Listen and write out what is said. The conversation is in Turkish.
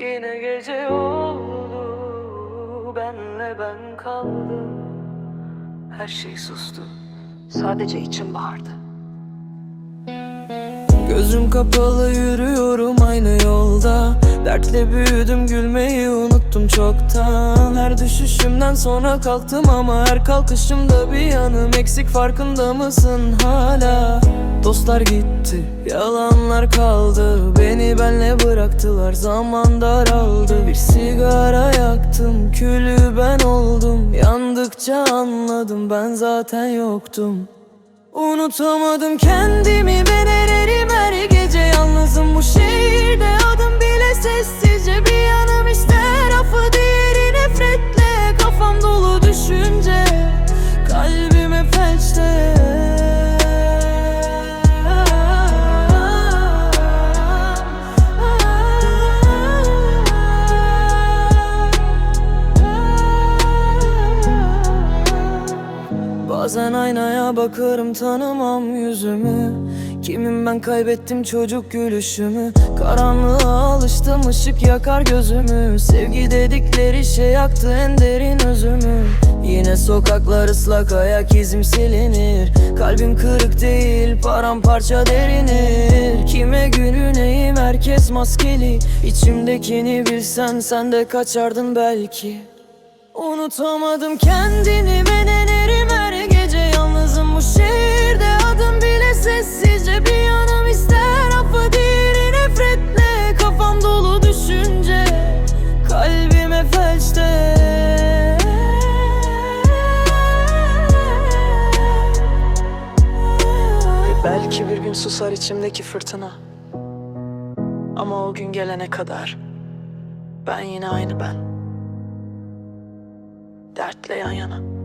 Yine gece oldu Benle ben kaldım. Her şey sustu Sadece içim bağırdı. Gözüm kapalı yürüyorum aynı yolda. Dertle büyüdüm gülmeyi unuttum çoktan. Her düşüşümden sonra kalktım ama her kalkışımda bir yanım eksik. Farkında mısın hala? Dostlar gitti, yalanlar kaldı Beni benle bıraktılar, zaman daraldı. Bir sigara yaktım, külü ben oldum. Yandıkça anladım. Ben zaten yoktum. Unutamadım kendimi Bazen aynaya bakarım tanımam yüzümü. Kimim ben? Kaybettim çocuk gülüşümü. Karanlığa alıştım ışık yakar gözümü. Sevgi dedikleri şey yaktı en derin özümü. Yine sokaklar ıslak ayak izim silinir. Kalbim kırık değil paramparça derinir. Kime gülüneyim herkes maskeli. İçimdekini bilsen sen de kaçardın belki. Unutamadım kendini Belki bir gün susar içimdeki fırtına. Ama o gün gelene kadar Ben yine aynı ben. Dertle yan yana